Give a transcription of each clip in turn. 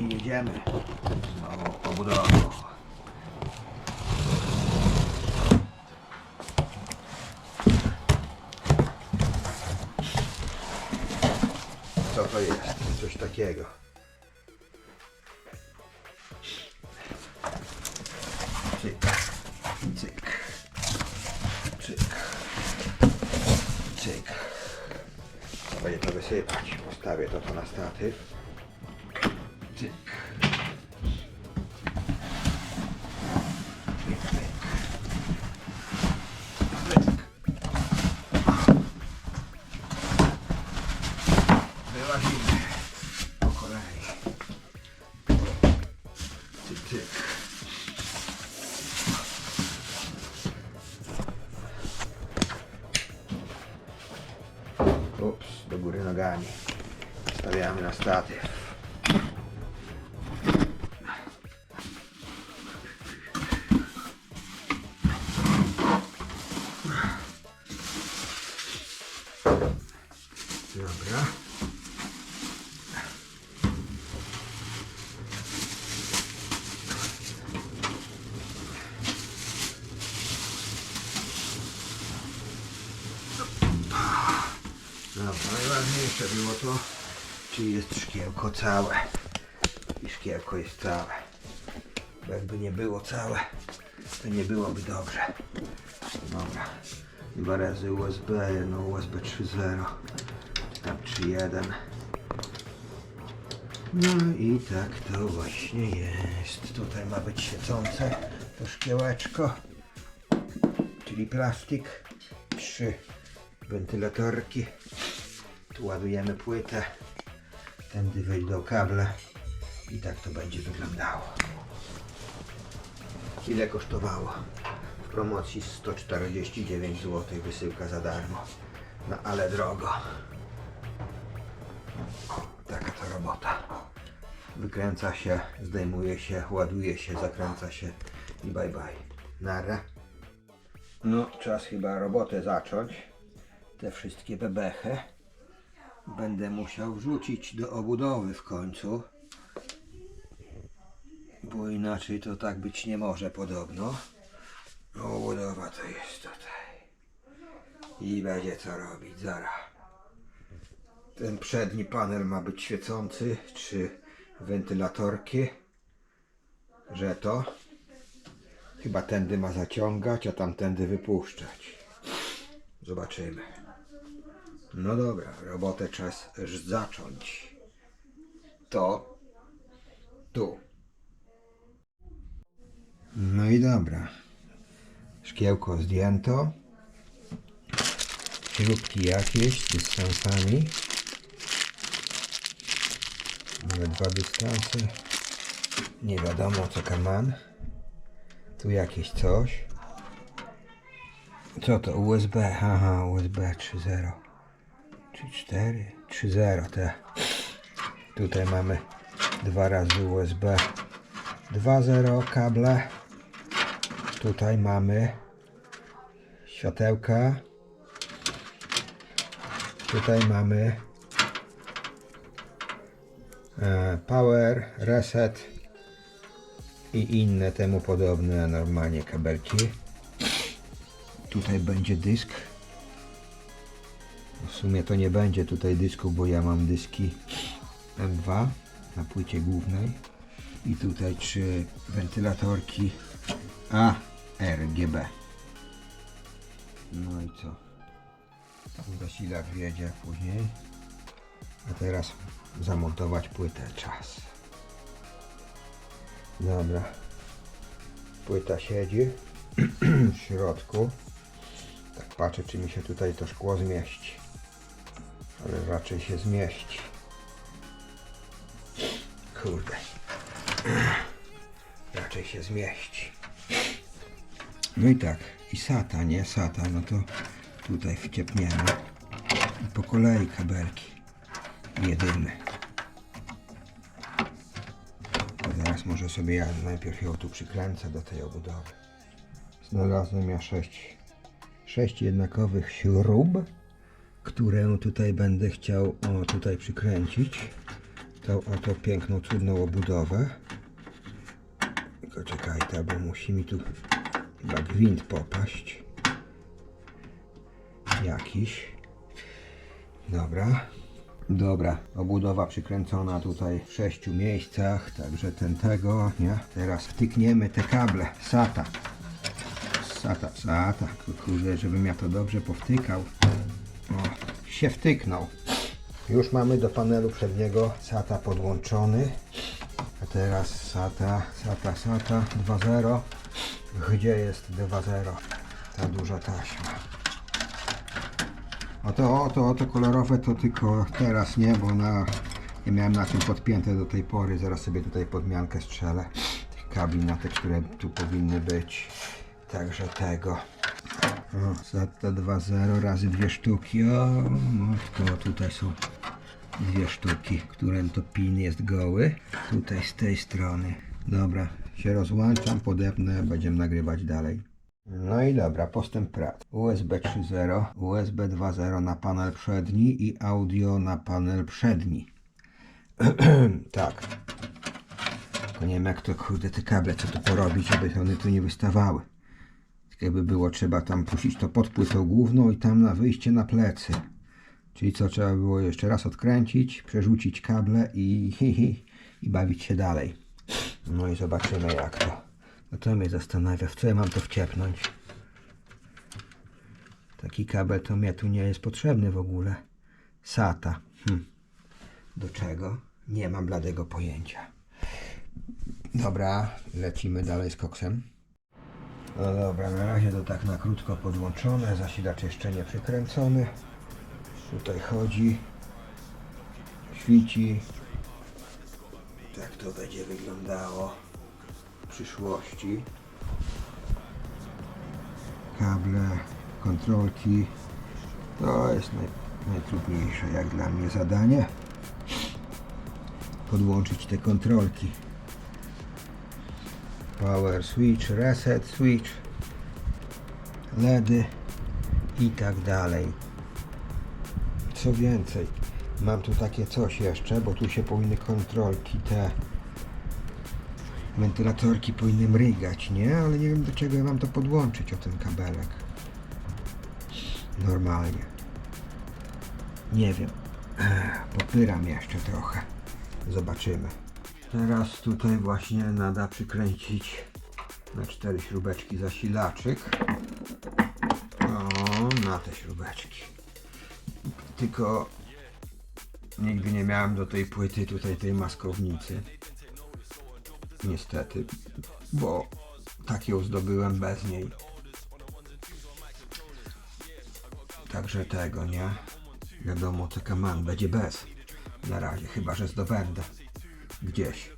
I jedziemy znowu obudową. Co to jest? Coś takiego. Cyk, cyk, to. Postawię to tu na statyw. Cyk. Ups, do góry nogami. Stawiamy na statyw. Szkiełko całe. I szkiełko jest całe. Bo jakby nie było całe, to nie byłoby dobrze. Dobra. Dwa razy USB, jedno USB 3.0, czy tam 3.1. No i tak to właśnie jest. Tutaj ma być świecące to szkiełeczko, czyli plastik. Trzy wentylatorki. Tu ładujemy płytę. Tędy wejdą kable. I tak to będzie wyglądało. Ile kosztowało? W promocji 149 zł wysyłka za darmo. No ale drogo. Taka to robota. Wykręca się, zdejmuje się, ładuje się, zakręca się i bye bye. Nara. No, czas chyba robotę zacząć. Te wszystkie bebechy będę musiał wrzucić do obudowy w końcu. Bo inaczej to tak być nie może podobno. Obudowa to jest tutaj. I będzie co robić, zara. Ten przedni panel ma być świecący, czy wentylatorki. Że to. Chyba tędy ma zaciągać, a tamtędy wypuszczać. Zobaczymy. No dobra, robotę czas zacząć. To tu. No i dobra. Szkiełko zdjęto. Śrubki jakieś z dystansami. Mamy dwa dystanse. Nie wiadomo co kaman. Tu jakieś coś. Co to? USB? Aha, USB 3.0. Czy 4? 3.0 te. Tutaj mamy dwa razy USB 2.0 kable. Tutaj mamy światełka. Tutaj mamy e, power, reset i inne temu podobne normalnie kabelki. Tutaj będzie dysk. W sumie to nie będzie tutaj dysku, bo ja mam dyski M2 na płycie głównej. I tutaj trzy wentylatorki A RGB. No i co? Zasilacz wjedzie później. A teraz zamontować płytę. Czas. Dobra. Płyta siedzi w środku. Tak patrzę, czy mi się tutaj to szkło zmieści. Ale raczej się zmieści. Kurde. Raczej się zmieści. No i tak. I SATA, nie? SATA, no to tutaj wciepniemy. I po kolei kabelki. Jedyny. To zaraz może sobie ja najpierw ją tu przykręcę do tej obudowy. Znalazłem ja sześć, sześć jednakowych śrub, które tutaj będę chciał o tutaj przykręcić tą oto piękną, cudną obudowę. Tylko czekajcie, bo musi mi tu chyba gwint popaść. Jakiś. Dobra. Dobra, obudowa przykręcona tutaj w sześciu miejscach, także ten tego, nie? Teraz wtykniemy te kable, SATA. SATA, SATA, kurde, żebym ja to dobrze powtykał. Się wtyknął. Już mamy do panelu przedniego SATA podłączony. A teraz SATA, SATA, SATA 2.0. Gdzie jest 2.0? Ta duża taśma. Oto, oto, oto kolorowe to tylko teraz nie, bo na, nie miałem na tym podpięte do tej pory. Zaraz sobie tutaj podmiankę strzelę tych kabli na te, które tu powinny być. Także tego. O, SATA 2.0 razy dwie sztuki. O, matko, tutaj są dwie sztuki, którym to pin jest goły. Tutaj z tej strony. Dobra, się rozłączam, podepnę, będziemy nagrywać dalej. No i dobra, postęp prac. USB 3.0, USB 2.0 na panel przedni i audio na panel przedni. tak. Tylko nie wiem jak to kurde te kable, co tu porobić, żeby one tu nie wystawały. Jakby było trzeba tam puścić to pod płytą główną i tam na wyjście na plecy. Czyli co trzeba było jeszcze raz odkręcić, przerzucić kable i, i, i bawić się dalej. No i zobaczymy jak to. No to mnie zastanawia, w co ja mam to wciepnąć. Taki kabel to mnie tu nie jest potrzebny w ogóle. SATA. Hm. Do czego? Nie mam bladego pojęcia. Dobra, lecimy dalej z koksem. No dobra, na razie to tak na krótko podłączone, zasilacz jeszcze nie przykręcony. Tutaj chodzi, świci. Tak to będzie wyglądało w przyszłości. Kable, kontrolki. To jest naj, najtrudniejsze jak dla mnie zadanie. Podłączyć te kontrolki. Power switch, reset switch, LEDy i tak dalej. Co więcej, mam tu takie coś jeszcze, bo tu się powinny kontrolki te wentylatorki powinny mrygać, nie? Ale nie wiem do czego ja mam to podłączyć o ten kabelek. Normalnie. Nie wiem. Popyram jeszcze trochę. Zobaczymy. Teraz tutaj właśnie nada przykręcić na cztery śrubeczki zasilaczyk. O, na te śrubeczki. Tylko nigdy nie miałem do tej płyty tutaj tej maskownicy. Niestety, bo tak ją zdobyłem bez niej. Także tego, nie? Wiadomo, co man będzie bez. Na razie, chyba że zdobędę. Gdzieś.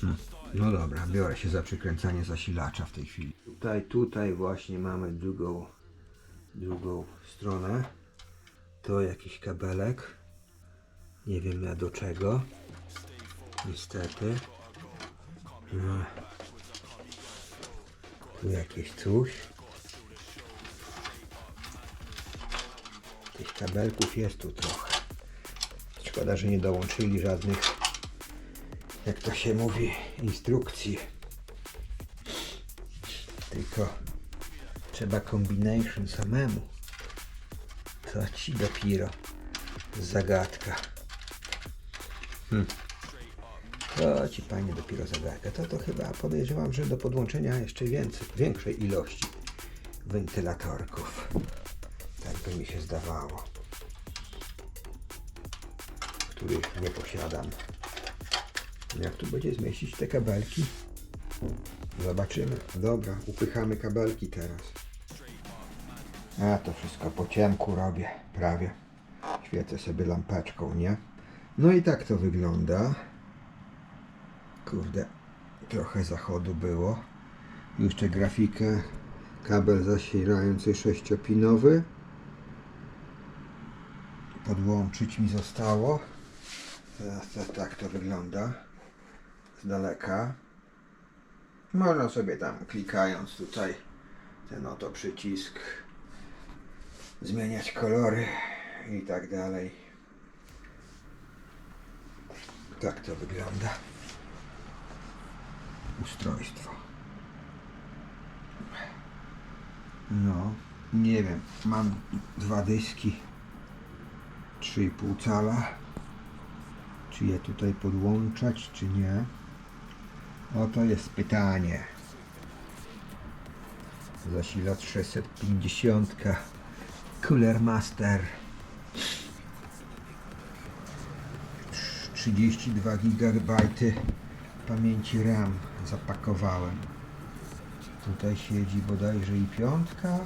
Hmm. No dobra, biorę się za przykręcanie zasilacza w tej chwili. Tutaj, tutaj właśnie mamy drugą, drugą stronę. To jakiś kabelek. Nie wiem ja do czego. Niestety. No. Tu jakieś coś. Tych kabelków jest tu trochę. Szkoda, że nie dołączyli żadnych, jak to się mówi, instrukcji. Tylko trzeba combination samemu. To ci dopiero zagadka. Hmm. To ci panie dopiero zagadka. To to chyba podejrzewam, że do podłączenia jeszcze więcej, większej ilości wentylatorków. Tak by mi się zdawało. Których nie posiadam. Jak tu będzie zmieścić te kabelki? Zobaczymy. Dobra, upychamy kabelki teraz. A to wszystko po ciemku robię, prawie. Świecę sobie lampeczką, nie? No i tak to wygląda. Kurde, trochę zachodu było. Jeszcze grafikę. Kabel zasilający sześciopinowy. Podłączyć mi zostało. Teraz tak to wygląda. Z daleka. Można sobie tam klikając tutaj ten oto przycisk zmieniać kolory i tak dalej. Tak to wygląda. Ustrojstwo. No, nie wiem. Mam dwa dyski 3,5 cala. Czy je tutaj podłączać, czy nie? Oto jest pytanie. Zasilacz 650 Cooler Master 32 GB pamięci RAM zapakowałem. Tutaj siedzi bodajże i piątka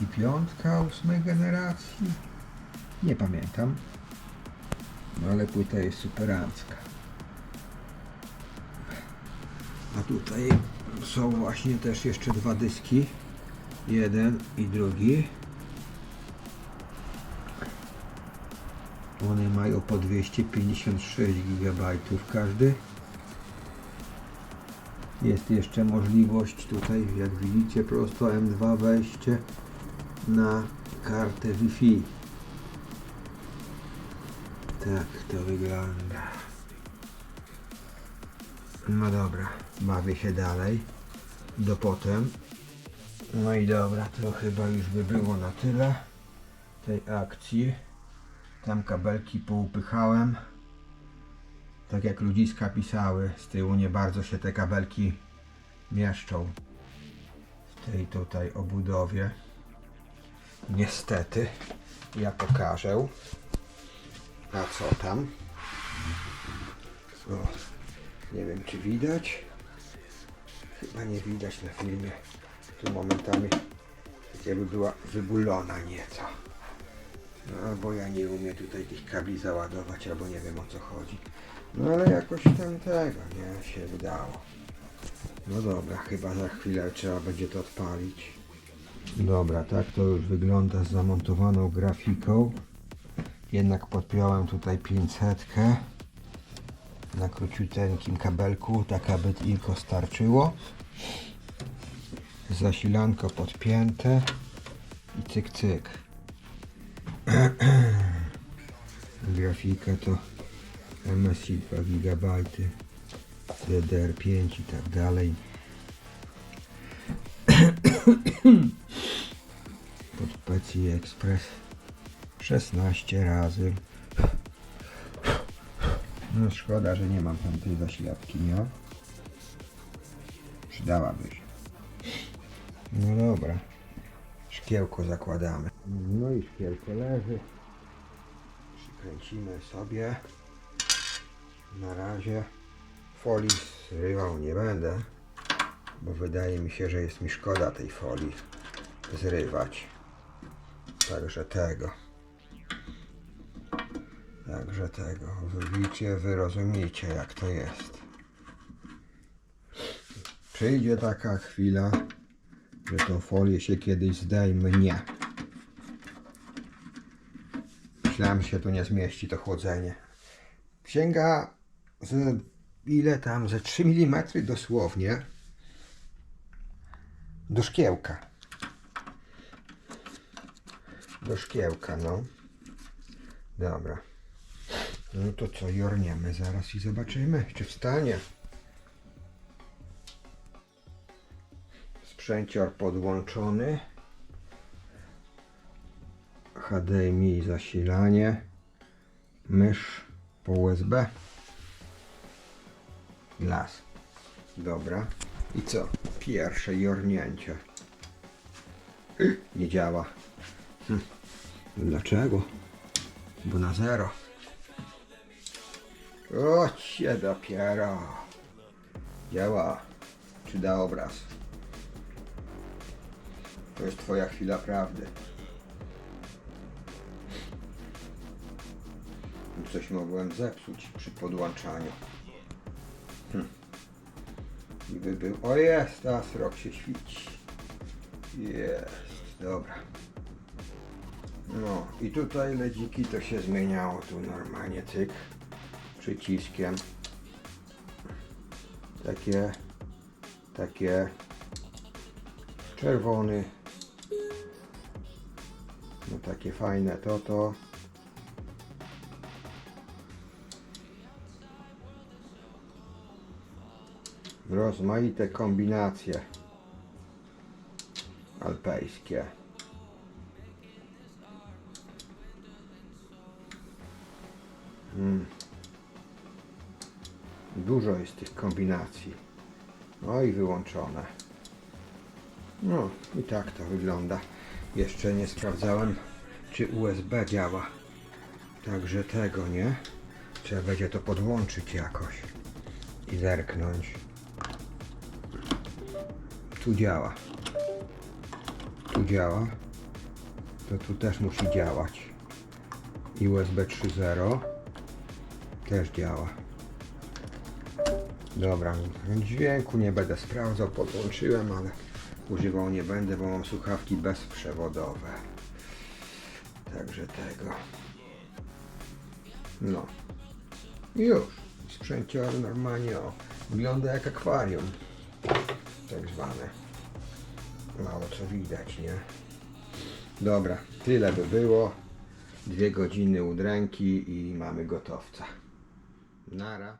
i piątka ósmej generacji. Nie pamiętam. No ale płyta jest superancka. A tutaj są właśnie też jeszcze dwa dyski. Jeden i drugi. One mają po 256 GB każdy. Jest jeszcze możliwość tutaj, jak widzicie, prosto M2 wejście na kartę Wi-Fi. Tak to wygląda. No dobra, bawię się dalej. Do potem. No i dobra, to chyba już by było na tyle tej akcji. Tam kabelki poupychałem. Tak jak ludziska pisały, z tyłu nie bardzo się te kabelki mieszczą w tej tutaj obudowie. Niestety, ja pokażę. A co tam? Nie wiem czy widać. Chyba nie widać na filmie. Tu momentami jakby była wybulona nieco. No, albo ja nie umiem tutaj tych kabli załadować, albo nie wiem o co chodzi. No ale jakoś tam tego, nie, się udało. No dobra, chyba za chwilę trzeba będzie to odpalić. Dobra, tak to już wygląda z zamontowaną grafiką. Jednak podpiąłem tutaj 500 na króciuteńkim kabelku, tak aby tylko starczyło. Zasilanko podpięte i cyk cyk. Grafika to MSI 2 GB, DDR5 i tak dalej. Pod PCI Express 16 razy. No szkoda, że nie mam tamtej zasilawki, nie? Przydałaby się. No dobra. Szkiełko zakładamy. No i szkiełko leży. Przykręcimy sobie. Na razie folii zrywał nie będę, bo wydaje mi się, że jest mi szkoda tej folii zrywać. Także tego. Także tego. Widzicie, wy rozumiecie jak to jest. Przyjdzie taka chwila, że tą folię się kiedyś zdejmie. Myślałem, że się tu nie zmieści to chłodzenie. Sięga z ile tam, ze 3 mm dosłownie do szkiełka. Do szkiełka, no. Dobra. No to co, jorniemy zaraz i zobaczymy, czy wstanie. Sprzęcior podłączony. HDMI zasilanie. Mysz po USB. Las. Dobra. I co? Pierwsze jornięcie. Nie działa. Hm. Dlaczego? Bo na zero. Się dopiero. Działa. Czy da obraz? To jest twoja chwila prawdy. Coś mogłem zepsuć przy podłączaniu. Hm. I by był. O jest, teraz rok się świeci. Jest, dobra. No i tutaj ledziki to się zmieniało tu normalnie cyk przyciskiem. Takie, takie, czerwony. No takie fajne to, to. Rozmaite kombinacje alpejskie. Dużo jest tych kombinacji. No i wyłączone. No i tak to wygląda. Jeszcze nie sprawdzałem, czy USB działa. Także tego nie. Trzeba będzie to podłączyć jakoś i zerknąć. Tu działa. Tu działa. To tu też musi działać. I USB 3.0 też działa. Dobra, dźwięku nie będę sprawdzał, podłączyłem, ale używał nie będę, bo mam słuchawki bezprzewodowe. Także tego. No. Już. Sprzęcior normalnie o. Wygląda jak akwarium. Tak zwane. Mało co widać, nie? Dobra, tyle by było. Dwie godziny udręki i mamy gotowca. Nara.